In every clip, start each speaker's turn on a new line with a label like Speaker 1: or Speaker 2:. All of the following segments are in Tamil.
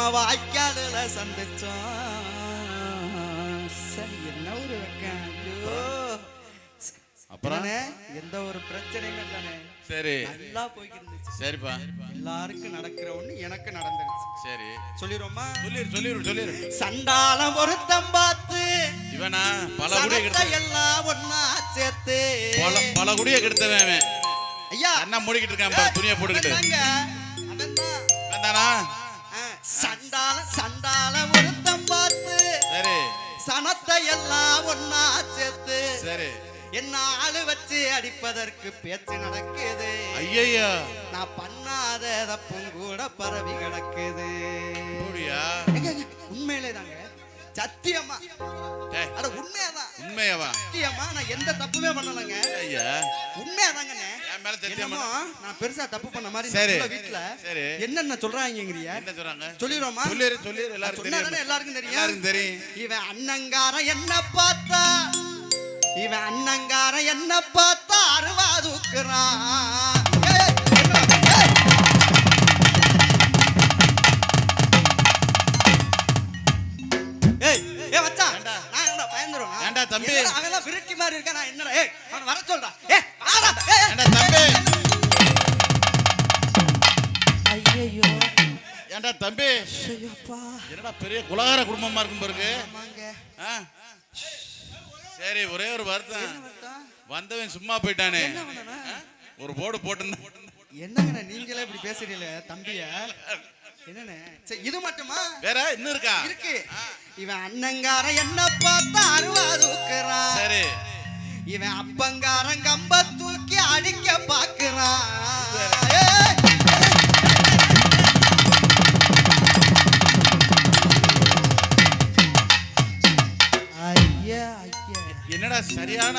Speaker 1: நம்ம வாய்க்காலுல சந்திச்சோம். சரி என்ன ஒரு வெக்கம்? ஐயோ.
Speaker 2: அப்புறம்?
Speaker 1: எந்த ஒரு பிரச்சனையும் இல்லைண்ணே.
Speaker 2: சரி.
Speaker 1: நல்லா இருந்துச்சு
Speaker 2: சரிப்பா.
Speaker 1: எல்லாருக்கும் நடக்கிற ஒண்ணு எனக்கு நடந்துருச்சு.
Speaker 2: சரி.
Speaker 1: சொல்லிடுவோமா
Speaker 2: சொல்லிரு சொல்லிரு சொல்லிரு.
Speaker 1: சண்டாளம் ஒருத்தம் பார்த்து
Speaker 2: இவனா? பல குடிய கெடுத்த
Speaker 1: எல்லாம் ஒன்னா சேர்த்து.
Speaker 2: பல பல குடிய கெடுத்தவன் அவன்.
Speaker 1: ஐயா.
Speaker 2: அண்ணா மூடிக்கிட்டு இருக்கான் துணியை போட்டுக்கிட்டு.
Speaker 1: அவன்தாங்க, அவன்தான். சண்டாளம் சண்டாளம் ஒருத்தம் பார்த்து
Speaker 2: சரி.
Speaker 1: சனத்தை எல்லாம் ஒன்னா சேர்த்து
Speaker 2: சரி.
Speaker 1: என்ன ஆளு வச்சு அடிப்பதற்கு பேச்சு நடக்குது.
Speaker 2: ஐயய்யா.
Speaker 1: நான் பண்ணாத தப்பும் கூட பரவி கிடக்குது. உண்மையிலே தாங்க. சத்தியமா. அட உண்மையாதான்.
Speaker 2: உண்மையாவா?
Speaker 1: நான் எந்த தப்புமே பண்ணலங்க.
Speaker 2: ஐயா.
Speaker 1: உண்மையாதாங்கண்ணே.
Speaker 2: என் மேல சத்தியம்
Speaker 1: என்னமோ நான் பெருசா தப்பு பண்ண மாதிரி
Speaker 2: சரி.
Speaker 1: என்னென்ன சொல்றாங்கங்கறியா?
Speaker 2: என்ன சொல்றாங்க?
Speaker 1: சொல்லிடுவோமா?
Speaker 2: சொல்லிரு சொல்லிரு தெரியும்.
Speaker 1: எல்லாருக்கும் தெரியும்.
Speaker 2: எல்லாருக்கும் தெரியும்.
Speaker 1: இவன் அண்ணங்காரன் என்ன பார்த்தா. இவன் அண்ணங்காரன் என்ன பார்த்தா அருவா தூக்குறான் ஏய்,
Speaker 2: தம்பி?
Speaker 1: அவன்லாம் விரட்டி மாதிரி இருக்கான், நான் என்னடா, ஏய், அவனை வர சொல்றா. ஏய், வாடா, ஏய், ஏய்.
Speaker 2: ஏண்டா தம்பி
Speaker 1: ஐயையோ,
Speaker 2: ஏண்டா தம்பி
Speaker 1: ஐயோப்பா.
Speaker 2: என்னடா பெரிய குலகார குடும்பமா இருக்கும் பாருங்க
Speaker 1: ஆமாங்க.
Speaker 2: சரி ஒரே ஒரு வருத்தம்? வந்தவன் சும்மா போயிட்டானே? ஒரு போர்டு போட்டு
Speaker 1: என்னங்கண்ணே நீங்களே இப்படி பேசுறீங்களே தம்பிய சரி இது மட்டுமா?
Speaker 2: வேற இன்னும் இருக்கா?
Speaker 1: இருக்கு. இவன் அண்ணங்காரன் என்ன பார்த்தா அருவா தூக்குறான்.
Speaker 2: சரி.
Speaker 1: இவன் அப்பங்காரன் கம்ப தூக்கி அடிக்க பாக்குறான் ஐயா ஐயா.
Speaker 2: என்னடா சரியான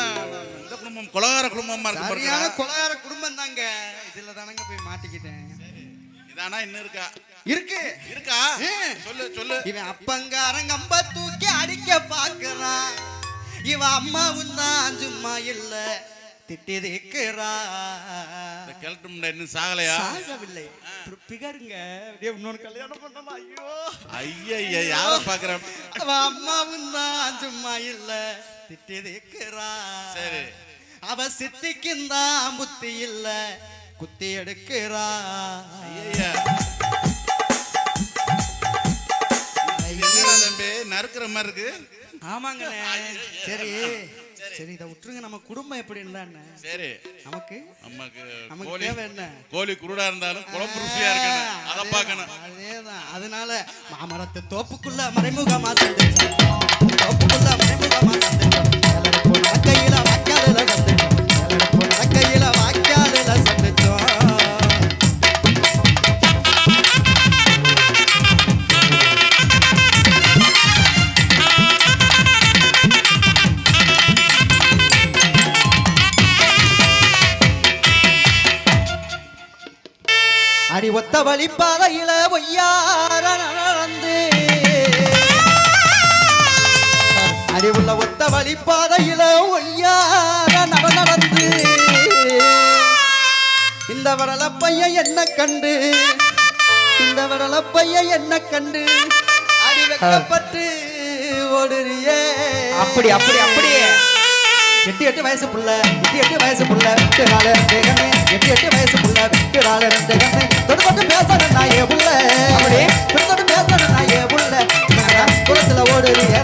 Speaker 2: இந்த குடும்பம் குலகார குடும்பமா இருக்கு
Speaker 1: சரியான கொலகார குடும்பம் தாங்க இதுல தானங்க போய் மாட்டிக்கிட்டேன்.
Speaker 2: இதானா இன்னும் இருக்கா?
Speaker 1: இருக்கு.
Speaker 2: இருக்கா. சொல்லு சொல்லு.
Speaker 1: இவன் அப்பங்காரன் கம்ப தூக்கி அடிக்க பாக்குறான் இவன் அம்மாவும் தான் சும்மா இல்ல திட்டி திக்கிறா
Speaker 2: இந்த கிழட்டு முண்டை இன்னும் சாகலையா?
Speaker 1: சாகவில்லை. பிகருங்க. இன்னொரு கல்யாணம் பண்ணமா ஐயோ.
Speaker 2: ஐயா யார பாக்குறேன்
Speaker 1: அவன் அம்மாவும் தான் சும்மா இல்ல திட்டி திக்கிறா
Speaker 2: சரி.
Speaker 1: அவ சித்திக்கும் தான் புத்தி இல்ல குத்தி எடுக்கிறா.
Speaker 2: ஐயா தம்பி நறுக்கிற மாதிரி இருக்கு.
Speaker 1: ஆமாங்கண்ணே சரி. சரி. இதை விட்டுருங்க. நம்ம குடும்பம் எப்படி இருந்தாண்ணே
Speaker 2: சரி.
Speaker 1: நமக்கு?
Speaker 2: நமக்கு
Speaker 1: நமக்கு
Speaker 2: கோழி
Speaker 1: தேவை என்ன?
Speaker 2: கோழி குருடா இருந்தாலும் குழம்பு ருசியா இருக்கணும். அதை பார்க்கணும்.
Speaker 1: அதேதான் அதனால மாமரத்து தோப்புக்குள்ள மறைமுகமா சந்திச்சோம் தோப்புக்குள்ள மறைமுகமா சந்திச்சோம் கையில சந்திச்சோம் ஒத்த வழிப்பாதையில ஒய்யார நடந்து. அறிவுள்ள ஒத்த வழிப்பாதையில ஒய்யார நடந்து. இந்த வடல பையன் என்ன கண்டு? இந்த வடல பையன் என்ன கண்டு? அறிவக்கப்பட்டு ஓடுறியே.
Speaker 3: அப்படி அப்படி அப்படியே.
Speaker 1: எட்டு எட்டு வயசு புள்ள எட்டு எட்டு வயசு புள்ள விட்டு நாலு ரெண்டு கண்ணு எட்டு எட்டு வயசு புள்ள விட்டு நாலு ரெண்டு கண்ணு. தொட்டு தொட்டு பேசணும் நான் ஏ புள்ள.
Speaker 3: அப்படி?
Speaker 1: தொட்டு தொட்டு பேசணும் நான் ஏ புள்ள தூரத்துல ஓடுறிய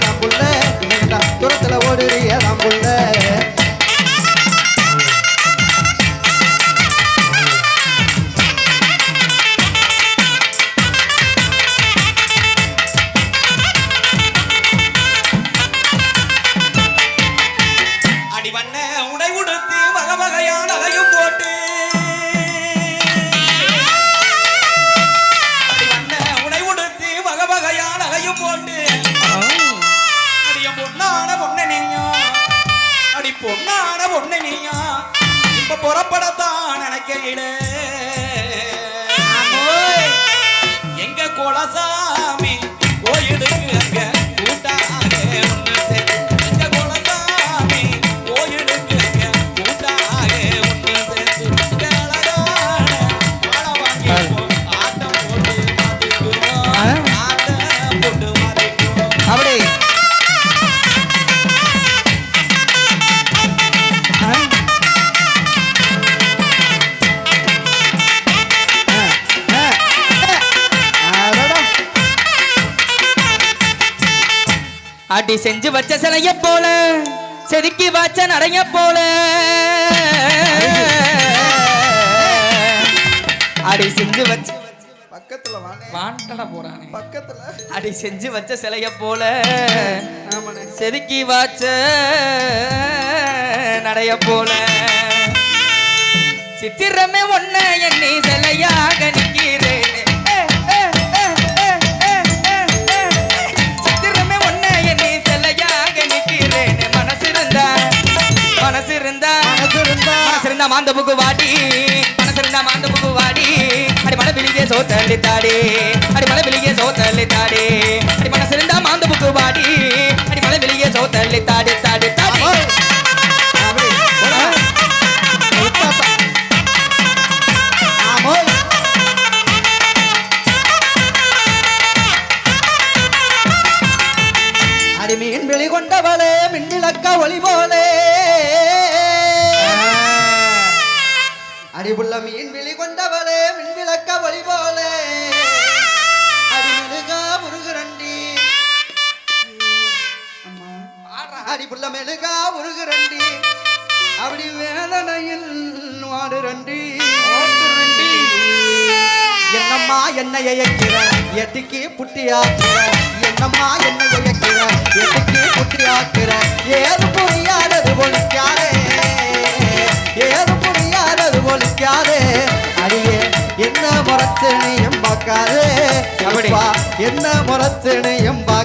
Speaker 3: புறப்படத்தான் நினைக்கையில.
Speaker 4: அடி செஞ்சு வச்ச சிலைய போல செதுக்கி வச்ச நடைய போல. அடி செஞ்சு வச்ச
Speaker 1: பக்கத்துல வானே.
Speaker 4: வாண்டடா போறானே.
Speaker 1: பக்கத்துல.
Speaker 4: அடி செஞ்சு வச்ச சிலைய போல செதுக்கி வச்ச நடைய போல. சித்திரமே ஒன்ன எண்ணி சிலையாக மாந்த புக்கு வாடி. மனசிருந்தா மாந்த புக்கு வாடி. அடி மன பிளிகே சோத்தள்ளி தாடி. அடி மன பிளிகே சோத்தள்ளி தாடி. அடி மனசிருந்தா மாந்த புக்கு வாடி. அடி மன பிளிகே சோத்தள்ளி தாடி தாடி தாடி.
Speaker 1: ஓய். அப்படி. மீன் விழி கொண்டவளே மின்விளக்க ஒளி போலே. அடிபுள்ள மீன் விழி கொண்டவளே மின்விளக்க ஒளி போலே அடி மெழுகா முருகுரண்டி அடிபுள்ள மெழுகா உருகுரண்டி. அப்படி வேதனையில் வாடுரண்டி. என்னம்மா என்னை இயக்கிற? எட்டுக்கு புட்டி என்னம்மா என்னை இயக்கிற? எட்டுக்கு புட்டி ஏது புரியாதது பொழிக்காதே ஏது புரியாதது பொழிக்காதே அடியே என்ன முறைச்சனையும் பார்க்காதே. என்ன முறைச்சனையும் பார்க்காதே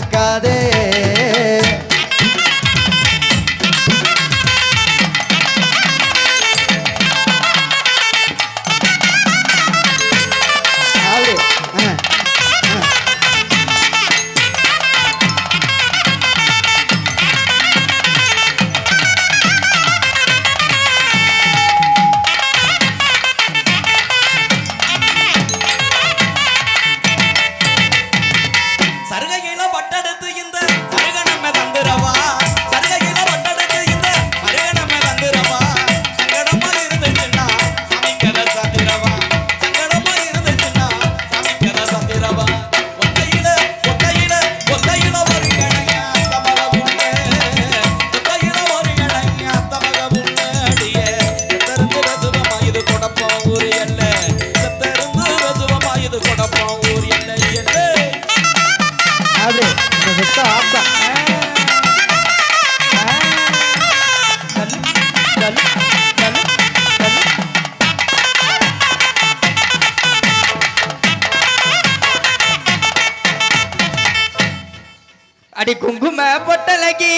Speaker 4: அடி குங்கும பொட்டலகி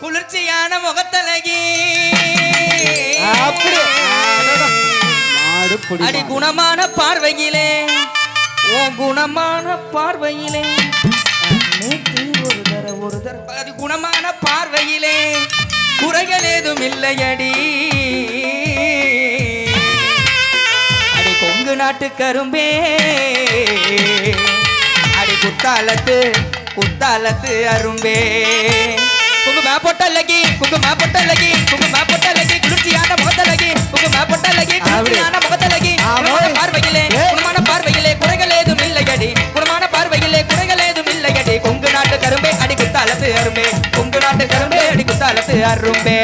Speaker 4: குளிர்ச்சியான முகத்தலகி. அடி. குணமான பார்வையிலே உன் குணமான பார்வையிலே. ஒரு தர ஒரு தர. அடி குணமான பார்வையிலே குறைகள் ஏதும் இல்லையடி. அடி கொங்கு நாட்டு கரும்பே அடி குத்தாலத்து குத்தாலத்து அரும்பே. குங்கும பொட்டலகி குங்கும பொட்டலகி குங்கும பொட்டலகி குளிர்ச்சியான முகத்தலகி குங்கும பொட்டலகி குளிர்ச்சியான முகத்தலகி. குணமான பார்வையிலே. குணமான பார்வையிலே குறைகள் ஏதும் இல்லையடி. குணமான பார்வையிலே குறைகள் ஏதும் இல்லையடி. கொங்கு நாட்டு கரும்பே அடி குத்தாலத்து அரும்பே. கொங்கு நாட்டு கரும்பே அடி குத்தாலத்து அரும்பே.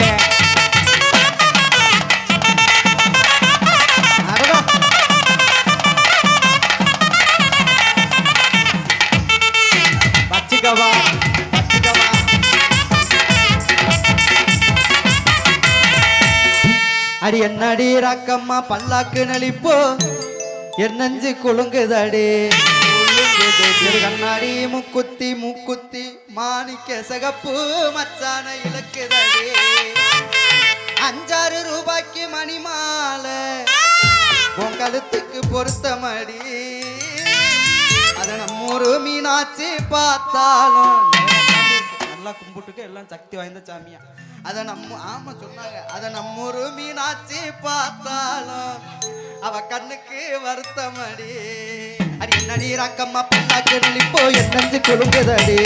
Speaker 1: அடி என்னடி ராக்கம்மா பல்லாக்கு நலிப்போ? என் நெஞ்சு குலுங்குதடி. கண்ணாடி முக்குத்தி மூக்குத்தி மாணிக்க சகப்பு மச்சான இலக்குதடி அஞ்சாறு ரூபாய்க்கு மணி மாலை உன் கழுத்துக்கு பொருத்தமடி. அத நம்மூரு மீனாட்சி பார்த்தாலும். நல்லா கும்பிட்டுக்க எல்லாம் சக்தி வாய்ந்த சாமியா. அதை நம்ம ஆமா சொன்னாங்க. அத நம்மூரு மீனாட்சி பார்த்தாலும் அவ கண்ணுக்கு வருத்தமடி. அடி என்னடி ராக்கம்மா பல்லாக்கு நெளிப்போ என் நெஞ்சு குலுங்குதடி?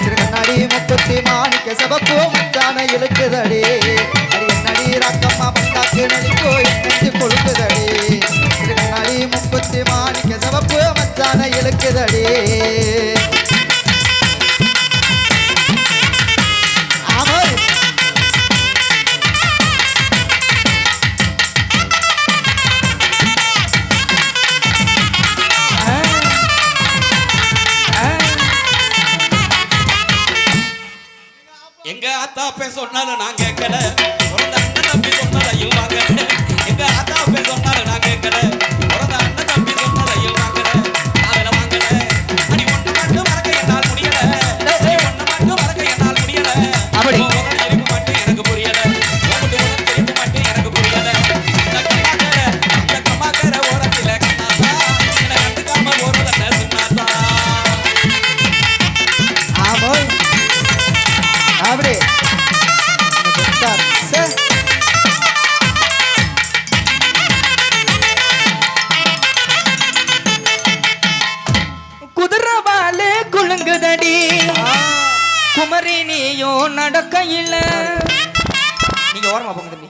Speaker 1: திரு கண்ணாடி முப்பத்தி மாணிக்க சபப்போ மச்சான இழுக்குதடி.
Speaker 4: குமரி நீயும் நடக்கையில். நீங்க ஓரமா போங்க தம்பி.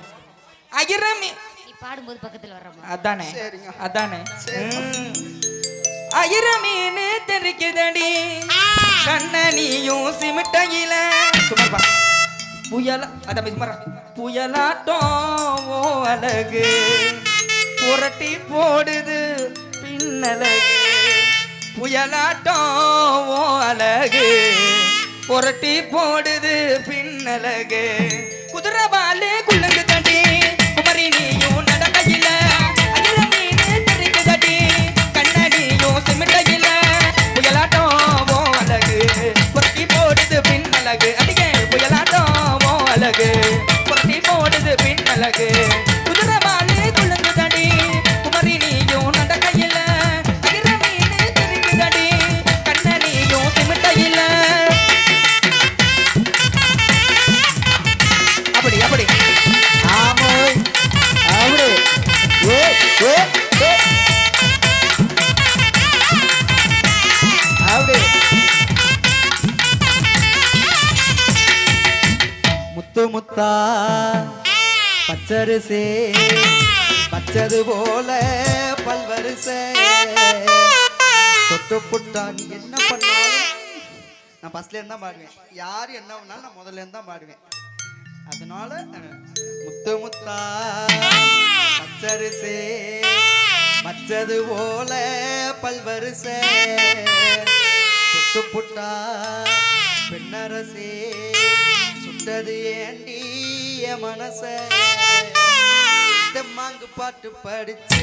Speaker 4: அகிரமி.
Speaker 5: நீ பாடும்போது பக்கத்துல வர்றமா
Speaker 4: அதானே
Speaker 1: சரிங்க.
Speaker 4: அதானே. ம். அயிர மீன் தெரிக்குதடி. கண்ண நீயும் சிமிட்டையில. சுமர்பா புயலா அதான் சுமரா புயலாட்டம் ஓ அழகு. புரட்டி போடுது பின்னழகு புயலாட்டம் ஓ அழகு. புரட்டி போடுது பின்னழகு குதிரை பாலு
Speaker 1: முத்தா. பச்சரிசே பச்சது போல பல்வரிசை. தொட்டு புட்டா நீ என்ன பண்ணாலும். நான் ஃபர்ஸ்ட்லேருந்து தான் பாடுவேன். யார் என்ன பண்ணாலும் நான் முதல்லேருந்து தான் பாடுவேன். அதனால முத்து முத்தா பச்சரிசே பச்சது போல பல்வரிசை. தொட்டு புட்டா பெண்ணரசே. சுட்டது ஏண்டி மனச. மாங்கு பாட்டு படிச்சு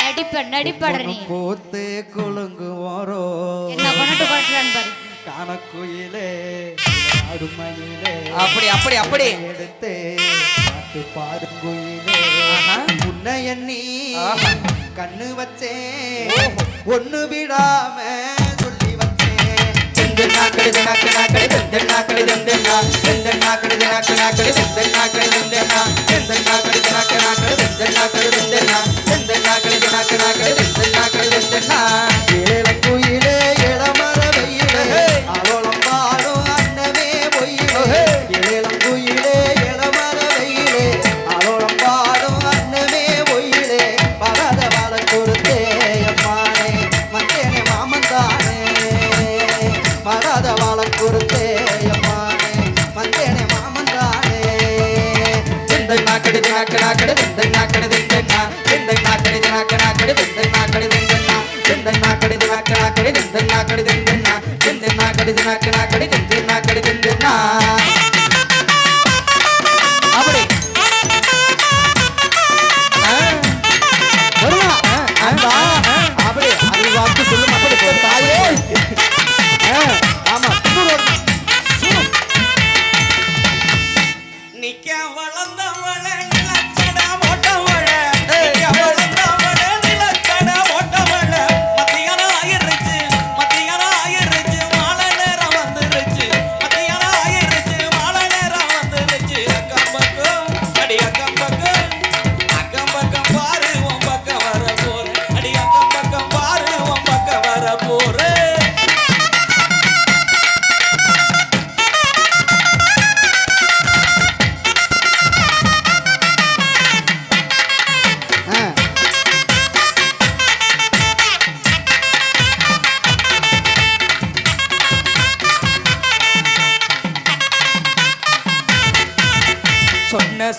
Speaker 5: நடிப்ப நடிப்பாடுற நீ.
Speaker 1: போத்து குலுங்கு ஓரோ
Speaker 5: என்ன பாரு.
Speaker 1: காணக்குயிலே அடுமையிலே.
Speaker 4: அப்படி அப்படி அப்படி.
Speaker 1: எடுத்து பாட்டு பாருங்குயிலே
Speaker 4: ஆஹா.
Speaker 1: உன்னை எண்ணி. கண்ணு வச்சேன். ஒண்ணு விடாம சொல்லி வச்சேன்
Speaker 4: தெந்து நாக்கடி நாக்கு நாக்கடி தெந்து நாக்கடி தெந்து நா தெந்து நாக்கடி நாக்கு நாக்கடி தெந்து நாக்கடி நா நாக்கடி நாக்கடி நாக்கடி நா நாக்கடி நாக்கடி நாக்கடி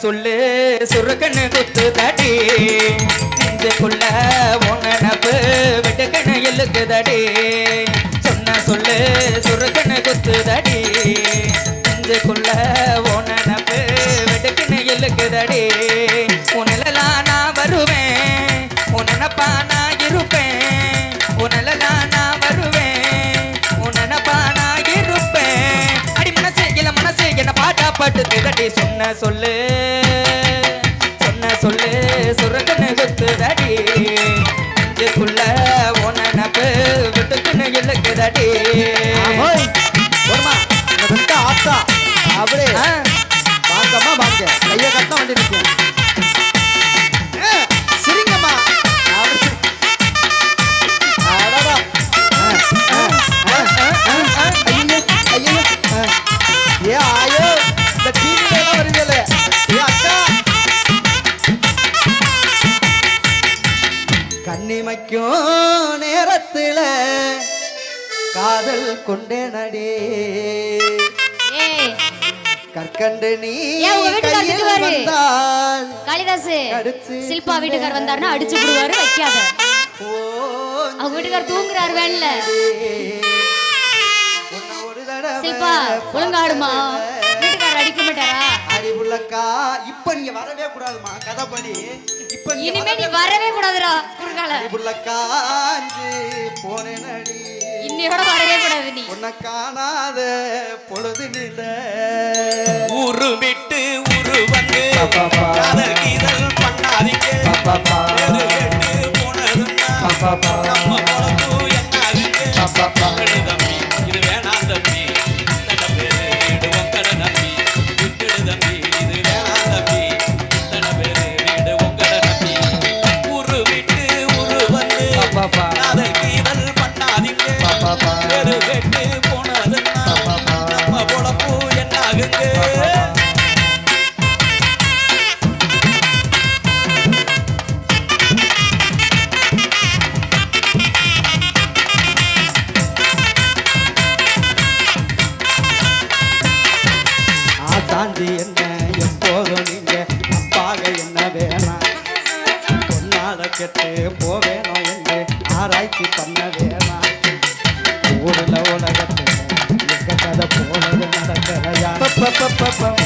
Speaker 4: சொல்லு சுருக்கன்னு குத்து தடி. நெஞ்சுக்குள்ள உணப்பு விட்டுக்கன்னு எழுக்கு தடி. சொன்ன சொல்லு சுருக்கன்னு குத்து தடி. நெஞ்சுக்குள்ள உணப்பு விட்டுக்கன்னு எழுக்கு தடி. பட்டு திதட்டி சொன்ன சொல்லு.
Speaker 1: கொண்டே நடி கற்கண்டு நீ காளிதாஸ்
Speaker 5: சில்பா வீட்டுக்கார் வந்தாருன்னா அடிச்சு விடுவாரு வைக்காத. அவங்க வீட்டுக்கார் தூங்குறாரு வேன்ல. சில்பா ஒழுங்காடுமா? வீட்டுக்காரர் அடிக்க மாட்டாரா?
Speaker 1: அடிபுள்ளக்கா இப்ப நீங்க வரவே கூடாதுமா கதைப்படி. இப்ப
Speaker 5: இனிமே நீ
Speaker 1: வரவே
Speaker 5: கூடாதுடா குறுக்கால
Speaker 1: அடிபுள்ளக்காஞ்சு போனேன் அடி
Speaker 5: பிள்ளையோட வரவே கூடாது நீ.
Speaker 1: உன்னை காணாத பொழுது நில
Speaker 3: ஊரு விட்டு ஊரு வந்து காதல் கீதல் பண்ணாதீங்க
Speaker 1: வேறு
Speaker 3: கேட்டு
Speaker 1: up.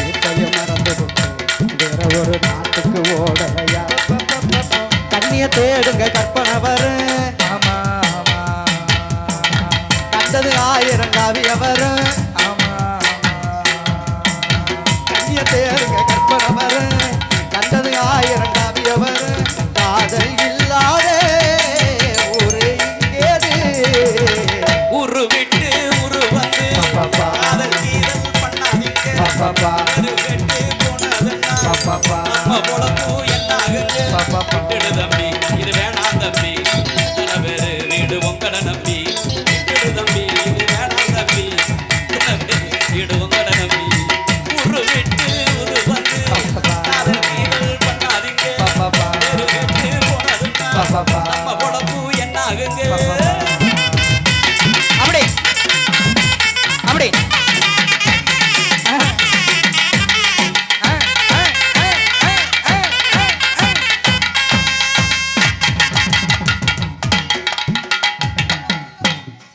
Speaker 3: என்ன தம்பி